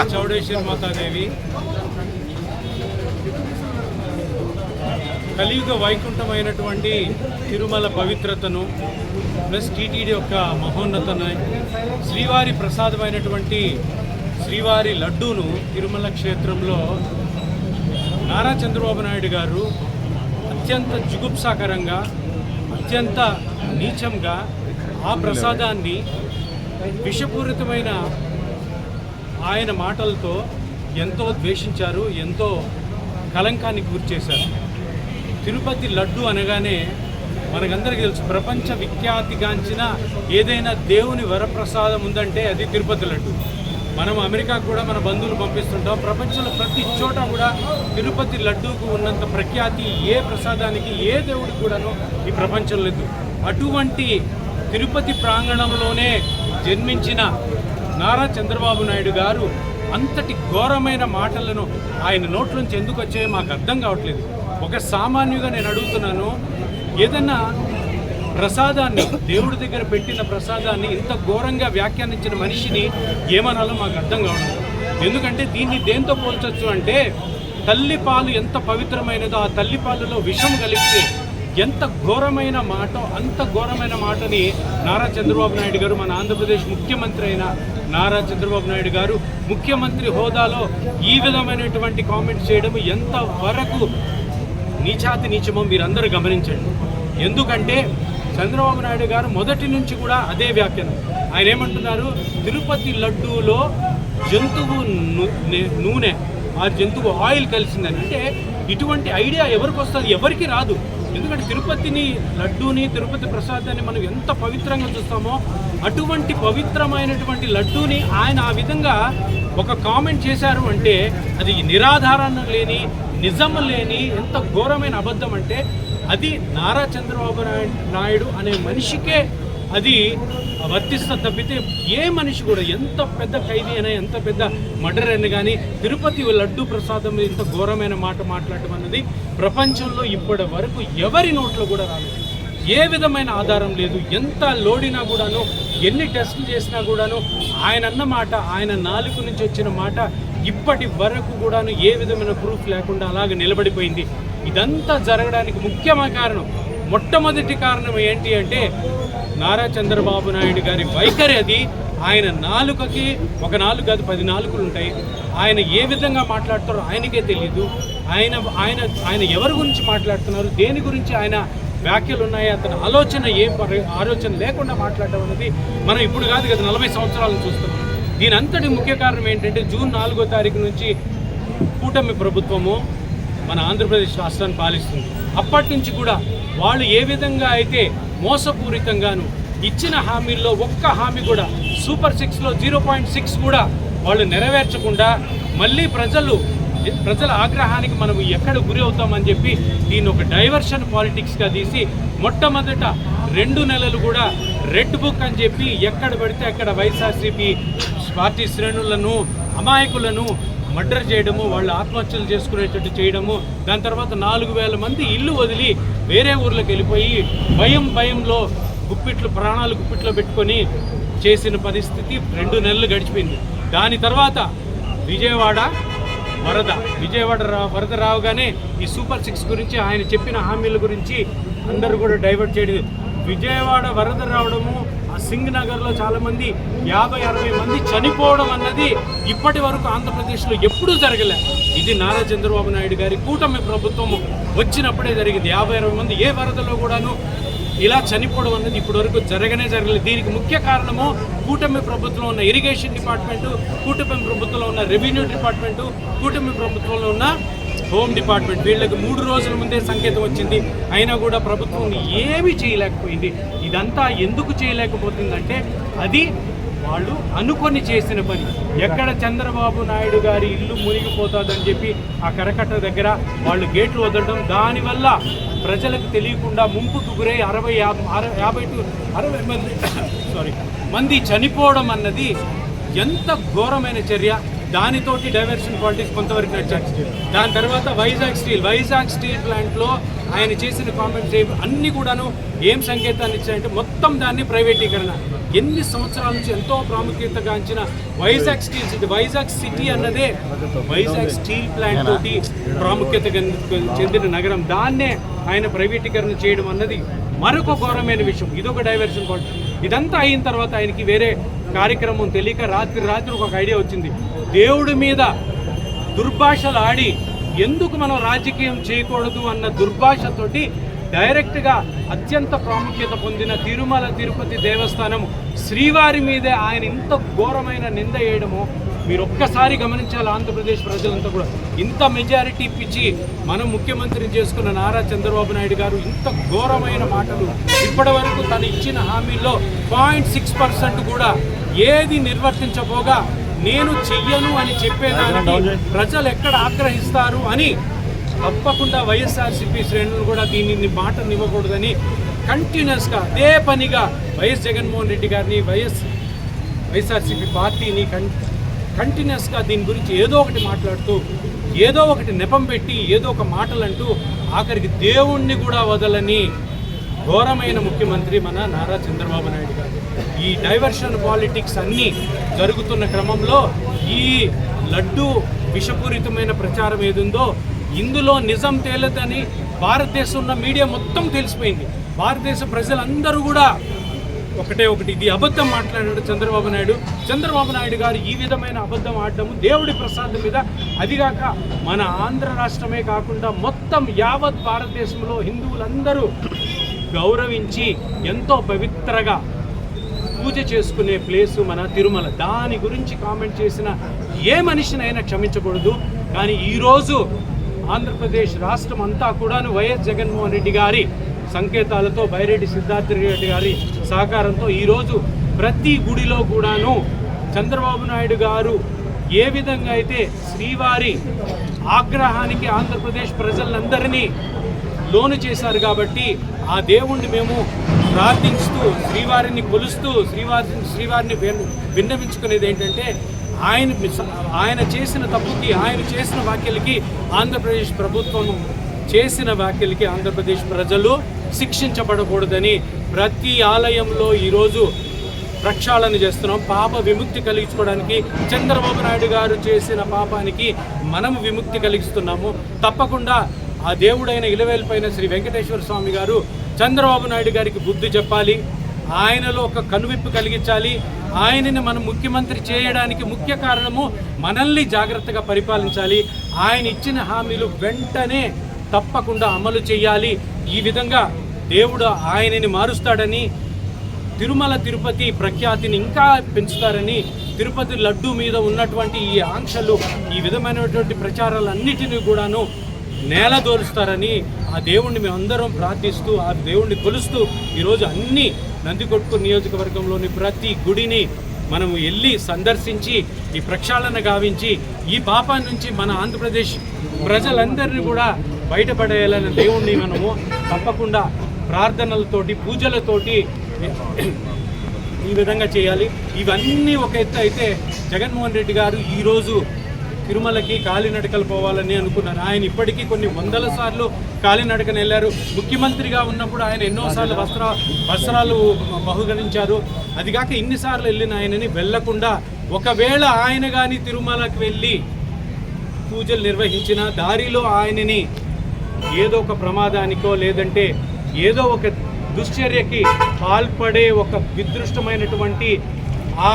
ఆ చౌడేశ్వరి మాతాదేవి. కలియుగ వైకుంఠమైనటువంటి తిరుమల పవిత్రతను ప్లస్ టీటీడీ యొక్క మహోన్నతను శ్రీవారి ప్రసాదమైనటువంటి శ్రీవారి లడ్డూను తిరుమల క్షేత్రంలో నారా చంద్రబాబు నాయుడు గారు అత్యంత జుగుప్సాకరంగా అత్యంత నీచంగా ఆ ప్రసాదాన్ని విషపూరితమైన ఆయన మాటలతో ఎంతో ద్వేషించారు ఎంతో కలంకాన్ని గురి చేశారు తిరుపతి లడ్డు అనగానే మనకందరికీ తెలుసు ప్రపంచ విఖ్యాతిగాంచిన ఏదైనా దేవుని వరప్రసాదం ఉందంటే అది తిరుపతి లడ్డు. మనం అమెరికా కూడా మన బంధువులు పంపిస్తుంటాం ప్రపంచంలో ప్రతి చోట కూడా తిరుపతి లడ్డూకు ఉన్నంత ప్రఖ్యాతి ఏ ప్రసాదానికి ఏ దేవుడికి కూడాను ఈ ప్రపంచం లేదు. అటువంటి తిరుపతి ప్రాంగణంలోనే జన్మించిన నారా చంద్రబాబు నాయుడు గారు అంతటి ఘోరమైన మాటలను ఆయన నోట్లోంచి ఎందుకు వచ్చాయో మాకు అర్థం కావట్లేదు. ఒక సామాన్యుగా నేను అడుగుతున్నాను ఏదన్నా ప్రసాదాన్ని దేవుడి దగ్గర పెట్టిన ప్రసాదాన్ని ఇంత ఘోరంగా వ్యాఖ్యానించిన మనిషిని ఏమనాలో మాకు అర్థం కావడం ఎందుకంటే దీన్ని దేంతో పోల్చొచ్చు అంటే తల్లి పాలు ఎంత పవిత్రమైనదో ఆ తల్లి పాలలో విషం కలిపితే ఎంత ఘోరమైన మాట అంత ఘోరమైన మాటని నారా చంద్రబాబు నాయుడు గారు మన ఆంధ్రప్రదేశ్ ముఖ్యమంత్రి అయిన నారా చంద్రబాబు నాయుడు గారు ముఖ్యమంత్రి హోదాలో ఈ విధమైనటువంటి కామెంట్స్ చేయడం ఎంత వరకు నీచాతి నీచమో మీరందరూ గమనించండి. ఎందుకంటే చంద్రబాబు నాయుడు గారు మొదటి నుంచి కూడా అదే వ్యాఖ్యానం. ఆయన ఏమంటున్నారు? తిరుపతి లడ్డూలో జంతువు నూనె ఆ జంతువు ఆయిల్ కలిసిందని. అంటే ఇటువంటి ఐడియా ఎవరికి వస్తుంది? ఎవరికి రాదు. ఎందుకంటే తిరుపతిని లడ్డూని తిరుపతి ప్రసాదాన్ని మనం ఎంత పవిత్రంగా చూస్తామో అటువంటి పవిత్రమైనటువంటి లడ్డూని ఆయన ఆ విధంగా ఒక కామెంట్ చేశారు అంటే అది నిరాధారణ లేని నిజం లేని ఎంత ఘోరమైన అబద్ధం అంటే అది నారా చంద్రబాబు నాయుడు నాయుడు అనే మనిషికే అది వర్తిస్తా తప్పితే ఏ మనిషి కూడా ఎంత పెద్ద ఖైదీ అయినా ఎంత పెద్ద మర్డర్ అయినా కానీ తిరుపతి లడ్డు ప్రసాదం ఇంత ఘోరమైన మాట మాట్లాడటం అన్నది ప్రపంచంలో ఇప్పటి వరకు ఎవరి నోట్లో కూడా రాలేదు. ఏ విధమైన ఆధారం లేదు. ఎంత లోడినా కూడాను ఎన్ని టెస్టులు చేసినా కూడాను ఆయన అన్న మాట ఆయన నాలుగు నుంచి వచ్చిన మాట ఇప్పటి వరకు కూడాను ఏ విధమైన ప్రూఫ్ లేకుండా అలాగే నిలబడిపోయింది. ఇదంతా జరగడానికి ముఖ్యమైన కారణం మొట్టమొదటి కారణం ఏంటి అంటే నారా చంద్రబాబు నాయుడు గారి వైఖరి అది. ఆయన నాలుకకి ఒక నాలుగు కాదు పది నాలుగులు ఉంటాయి ఆయన ఏ విధంగా మాట్లాడతారో ఆయనకే తెలియదు ఆయన ఆయన ఆయన ఎవరి గురించి మాట్లాడుతున్నారు దేని గురించి ఆయన వ్యాఖ్యలు ఉన్నాయి అతని ఆలోచన ఏ పరి- ఆలోచన లేకుండా మాట్లాడడం అనేది మనం ఇప్పుడు కాదు కదా నలభై సంవత్సరాలను చూస్తున్నాం. దీని అంతటి ముఖ్య కారణం ఏంటంటే జూన్ నాలుగో తారీఖు నుంచి కూటమి ప్రభుత్వము మన ఆంధ్రప్రదేశ్ రాష్ట్రాన్ని పాలిస్తుంది. అప్పటి నుంచి కూడా వాళ్ళు ఏ విధంగా అయితే మోసపూరితంగాను ఇచ్చిన హామీల్లో ఒక్క హామీ కూడా సూపర్ సిక్స్లో జీరో పాయింట్ సిక్స్ కూడా వాళ్ళు నెరవేర్చకుండా మళ్ళీ ప్రజలు ప్రజల ఆగ్రహానికి మనం ఎక్కడ గురి అవుతామని చెప్పి దీన్ని ఒక డైవర్షన్ పాలిటిక్స్గా తీసి మొట్టమొదట రెండు నెలలు కూడా రెడ్ బుక్ అని చెప్పి ఎక్కడ పడితే అక్కడ వైఎస్ఆర్సీపీ పార్టీ శ్రేణులను అమాయకులను మర్డర్ చేయడము వాళ్ళు ఆత్మహత్యలు చేసుకునేటట్టు చేయడము దాని తర్వాత నాలుగు వేల మంది ఇల్లు వదిలి వేరే ఊర్లోకి వెళ్ళిపోయి భయం భయంలో గుప్పిట్లు ప్రాణాలు గుప్పిట్లో పెట్టుకొని చేసిన పరిస్థితి రెండు నెలలు గడిచిపోయింది. దాని తర్వాత విజయవాడ వరద విజయవాడ రా- వరద రావగానే ఈ సూపర్ సిక్స్ గురించి ఆయన చెప్పిన హామీల గురించి అందరూ కూడా డైవర్ట్ చేయడం విజయవాడ వరద రావడము ఆ సింగ్ నగర్లో చాలామంది యాభై అరవై మంది చనిపోవడం అన్నది ఇప్పటి వరకు ఆంధ్రప్రదేశ్లో ఎప్పుడూ జరగలే. ఇది నారా చంద్రబాబు నాయుడు గారి కూటమి ప్రభుత్వము. వచ్చినప్పుడే జరిగింది. యాభై అరవై మంది ఏ వరదలో కూడాను ఇలా చనిపోవడం అనేది ఇప్పటివరకు జరగనే జరగలేదు. దీనికి ముఖ్య కారణము కూటమి ప్రభుత్వంలో ఉన్న ఇరిగేషన్ డిపార్ట్మెంటు కూటమి ప్రభుత్వంలో ఉన్న రెవెన్యూ డిపార్ట్మెంటు కూటమి ప్రభుత్వంలో ఉన్న హోమ్ డిపార్ట్మెంట్. వీళ్ళకి మూడు రోజుల ముందే సంకేతం వచ్చింది. అయినా కూడా ప్రభుత్వం ఏమీ చేయలేకపోయింది. ఇదంతా ఎందుకు చేయలేకపోతుందంటే అది వాళ్ళు అనుకొని చేసిన పని. ఎక్కడ చంద్రబాబు నాయుడు గారి ఇల్లు మునిగిపోతుందని చెప్పి ఆ కరకట్ట దగ్గర వాళ్ళు గేట్లు వదలడం దానివల్ల ప్రజలకు తెలియకుండా ముంపుకు గురై అరవై యాభై యాభై టు అరవై మంది సారీ మంది చనిపోవడం అన్నది ఎంత ఘోరమైన చర్య. దానితోటి డైవర్షన్ పాలిటిక్స్ కొంతవరకు నడిచారు. దాని తర్వాత వైజాగ్ స్టీల్ వైజాగ్ స్టీల్ ప్లాంట్లో ఆయన చేసిన కామెంట్స్ అన్నీ కూడాను ఏం సంకేతాన్ని ఇచ్చాయంటే మొత్తం దాన్ని ప్రైవేటీకరణ. ఎన్ని సంవత్సరాల నుంచి ఎంతో ప్రాముఖ్యతగాంచిన వైజాగ్ స్టీల్స్ ఇది. వైజాగ్ సిటీ అన్నదే వైజాగ్ స్టీల్ ప్లాంట్ తోటి ప్రాముఖ్యత చెందిన నగరం. దాన్నే ఆయన ప్రైవేటీకరణ చేయడం అన్నది మరొక ఘోరమైన విషయం. ఇదొక డైవర్షన్ పాయింట్ ఇదంతా అయిన తర్వాత ఆయనకి వేరే కార్యక్రమం తెలియక రాత్రి రాత్రి ఒక ఐడియా వచ్చింది. దేవుడి మీద దుర్భాషలు ఆడి ఎందుకు మనం రాజకీయం చేయకూడదు అన్న దుర్భాషతోటి డైరెక్ట్గా అత్యంత ప్రాముఖ్యత పొందిన తిరుమల తిరుపతి దేవస్థానం శ్రీవారి మీదే ఆయన ఇంత ఘోరమైన నింద వేయడము మీరు ఒక్కసారి గమనించాలి ఆంధ్రప్రదేశ్ ప్రజలంతా కూడా. ఇంత మెజారిటీ ఇప్పించి మనం ముఖ్యమంత్రిని చేసుకున్న నారా చంద్రబాబు నాయుడు గారు ఇంత ఘోరమైన మాటలు ఇప్పటి వరకు తను ఇచ్చిన హామీల్లో పాయింట్ సిక్స్ పర్సెంట్ కూడా ఏది నిర్వర్తించబోగా నేను చెయ్యను అని చెప్పేదానికి ప్రజలు ఎక్కడ ఆగ్రహిస్తారు అని తప్పకుండా వైఎస్ఆర్సీపీ శ్రేణులు కూడా దీనిని మాటనివ్వకూడదని కంటిన్యూస్గా అదే పనిగా వైఎస్ జగన్మోహన్ రెడ్డి గారిని వైఎస్ వైఎస్ఆర్సీపీ పార్టీని కం కంటిన్యూస్గా దీని గురించి ఏదో ఒకటి మాట్లాడుతూ ఏదో ఒకటి నెపం పెట్టి ఏదో ఒక మాటలంటూ ఆఖరికి దేవుణ్ణి కూడా వదలని ఘోరమైన ముఖ్యమంత్రి మన నారా చంద్రబాబు నాయుడు గారు. ఈ డైవర్షన్ పాలిటిక్స్ అన్నీ జరుగుతున్న క్రమంలో ఈ లడ్డు విషపూరితమైన ప్రచారం ఏదుందో ఇందులో నిజం తేలదని భారతదేశం ఉన్న మీడియా మొత్తం తెలిసిపోయింది. భారతదేశ ప్రజలందరూ కూడా ఒకటే ఒకటి ఇది అబద్ధం మాట్లాడాడు చంద్రబాబు నాయుడు. చంద్రబాబు నాయుడు గారు ఈ విధమైన అబద్ధం ఆడటము దేవుడి ప్రసాదం మీద. అదిగాక మన ఆంధ్ర రాష్ట్రమే కాకుండా మొత్తం యావత్ భారతదేశంలో హిందువులందరూ గౌరవించి ఎంతో పవిత్రగా పూజ చేసుకునే ప్లేసు మన తిరుమల. దాని గురించి కామెంట్ చేసిన ఏ మనిషినైనా క్షమించకూడదు. కానీ ఈరోజు ఆంధ్రప్రదేశ్ రాష్ట్రం అంతా కూడాను వైఎస్ జగన్మోహన్ రెడ్డి గారి సంకేతాలతో బైరెడ్డి సిద్ధార్థ రెడ్డి గారి సహకారంతో ఈరోజు ప్రతి గుడిలో కూడాను చంద్రబాబు నాయుడు గారు ఏ విధంగా అయితే శ్రీవారి ఆగ్రహానికి ఆంధ్రప్రదేశ్ ప్రజలందరినీ లోను చేశారు కాబట్టి ఆ దేవుణ్ణి మేము ప్రార్థించుతూ శ్రీవారిని కొలుస్తూ శ్రీవారి శ్రీవారిని విన్నవించుకునేది ఏంటంటే ఆయన ఆయన చేసిన తప్పుకి ఆయన చేసిన వ్యాఖ్యలకి ఆంధ్రప్రదేశ్ ప్రభుత్వం చేసిన వ్యాఖ్యలకి ఆంధ్రప్రదేశ్ ప్రజలు శిక్షించబడకూడదని ప్రతి ఆలయంలో ఈరోజు ప్రక్షాళన చేస్తున్నాం. పాప విముక్తి కలిగించుకోవడానికి చంద్రబాబు నాయుడు గారు చేసిన పాపానికి మనం విముక్తి కలిగిస్తున్నాము. తప్పకుండా ఆ దేవుడైన ఇలవేలిపైన శ్రీ వెంకటేశ్వర స్వామి గారు చంద్రబాబు నాయుడు గారికి బుద్ధి చెప్పాలి. ఆయనలో ఒక కనువిప్పు కలిగించాలి. ఆయనని మనం ముఖ్యమంత్రి చేయడానికి ముఖ్య కారణము మనల్ని జాగ్రత్తగా పరిపాలించాలి. ఆయన ఇచ్చిన హామీలు వెంటనే తప్పకుండా అమలు చేయాలి. ఈ విధంగా దేవుడు ఆయనని మారుస్తాడని తిరుమల తిరుపతి ప్రఖ్యాతిని ఇంకా పెంచుతారని తిరుపతి లడ్డు మీద ఉన్నటువంటి ఈ ఆంక్షలు ఈ విధమైనటువంటి ప్రచారాలన్నిటినీ కూడాను నేలదోలుస్తారని ఆ దేవుణ్ణి మేమందరం ప్రార్థిస్తూ ఆ దేవుణ్ణి కొలుస్తూ ఈరోజు అన్ని నందికొట్కు నియోజకవర్గంలోని ప్రతి గుడిని మనము వెళ్ళి సందర్శించి ఈ ప్రక్షాళన గావించి ఈ పాపం నుంచి మన ఆంధ్రప్రదేశ్ ప్రజలందరినీ కూడా బయటపడేయాలన్న దేవుణ్ణి మనము తప్పకుండా ప్రార్థనలతోటి పూజలతోటి ఈ విధంగా చేయాలి. ఇవన్నీ ఒక ఎత్తు అయితే జగన్మోహన్ రెడ్డి గారు ఈరోజు తిరుమలకి కాలినడకలు పోవాలని అనుకున్నారు. ఆయన ఇప్పటికీ కొన్ని వందల సార్లు కాలినడకన వెళ్ళారు. ముఖ్యమంత్రిగా ఉన్నప్పుడు ఆయన ఎన్నోసార్లు వస్త్ర వస్త్రాలు బహుకరించారు. అదిగాక ఇన్నిసార్లు వెళ్ళిన ఆయనని వెళ్ళకుండా ఒకవేళ ఆయన కానీ తిరుమలకి వెళ్ళి పూజలు నిర్వహించిన దారిలో ఆయనని ఏదో ఒక ప్రమాదానికో లేదంటే ఏదో ఒక దుశ్చర్యకి పాల్పడే ఒక విదృష్టమైనటువంటి ఆ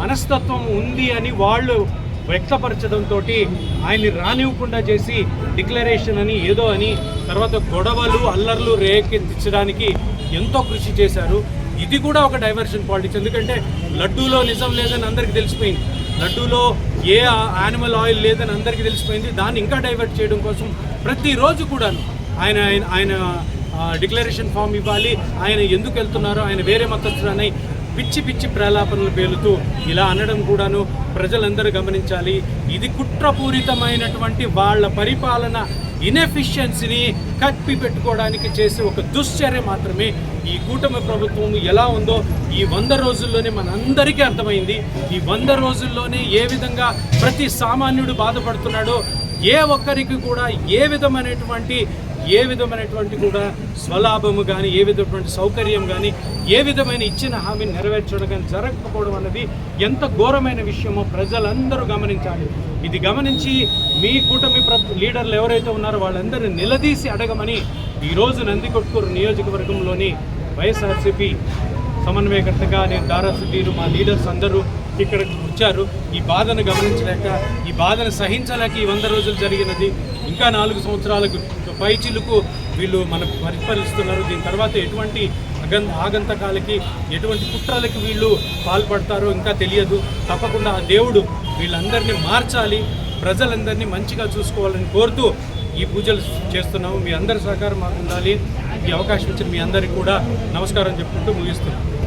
మనస్తత్వం ఉంది అని వాళ్ళు వ్యక్తపరచడంతో ఆయన్ని రానివ్వకుండా చేసి డిక్లరేషన్ అని ఏదో అని తర్వాత గొడవలు అల్లర్లు రేకెత్తించడానికి ఎంతో కృషి చేశారు. ఇది కూడా ఒక డైవర్షన్ పాలిటిక్స్ ఎందుకంటే లడ్డూలో నిజం లేదని అందరికీ తెలిసిపోయింది. లడ్డూలో ఏ యానిమల్ ఆయిల్ లేదని అందరికీ తెలిసిపోయింది. దాన్ని ఇంకా డైవర్ట్ చేయడం కోసం ప్రతిరోజు కూడాను ఆయన ఆయన ఆయన డిక్లరేషన్ ఫామ్ ఇవ్వాలి. ఆయన ఎందుకు వెళ్తున్నారో? ఆయన వేరే మతస్థులని పిచ్చి పిచ్చి ప్రలాపనలు పేలుతూ ఇలా అనడం కూడాను ప్రజలందరూ గమనించాలి. ఇది కుట్రపూరితమైనటువంటి వాళ్ళ పరిపాలన ఇన్ఎఫిషియన్సీని కప్పి పెట్టుకోవడానికి చేసే ఒక దుశ్చర్య మాత్రమే. ఈ కూటమి ప్రభుత్వం ఎలా ఉందో ఈ వంద రోజుల్లోనే మనందరికీ అర్థమైంది. ఈ వంద రోజుల్లోనే ఏ విధంగా ప్రతి సామాన్యుడు బాధపడుతున్నాడో ఏ ఒక్కరికి కూడా ఏ విధమైనటువంటి ఏ విధమైనటువంటి కూడా స్వలాభము కానీ ఏ విధమైనటువంటి సౌకర్యం కానీ ఏ విధమైన ఇచ్చిన హామీని నెరవేర్చడం కానీ జరగకపోవడం అన్నది ఎంత ఘోరమైన విషయమో ప్రజలందరూ గమనించాలి. ఇది గమనించి మీ కూటమి ప్ర లీడర్లు ఎవరైతే ఉన్నారో వాళ్ళందరినీ నిలదీసి అడగమని ఈరోజు నందికొట్కూరు నియోజకవర్గంలోని వైఎస్ఆర్సీపీ సమన్వయకర్తగా నేను దారా సుధీరు మా లీడర్స్ అందరూ ఇక్కడ వచ్చారు. ఈ బాధను గమనించలేక ఈ బాధను సహించలేక ఈ వంద రోజులు జరిగినది. ఇంకా నాలుగు సంవత్సరాలకు పైచిలుకు వీళ్ళు మన పరిపాలిస్తున్నారు. దీని తర్వాత ఎటువంటి అగం ఆగంతకాలకి ఎటువంటి కుట్రలకి వీళ్ళు పాల్పడతారో ఇంకా తెలియదు. తప్పకుండా ఆ దేవుడు వీళ్ళందరినీ మార్చాలి. ప్రజలందరినీ మంచిగా చూసుకోవాలని కోరుతూ ఈ పూజలు చేస్తున్నాము. మీ అందరి సహకారం మాకు ఉండాలి. ఈ అవకాశం ఇచ్చిన మీ అందరికీ కూడా నమస్కారం చెప్పుకుంటూ ముగిస్తున్నాను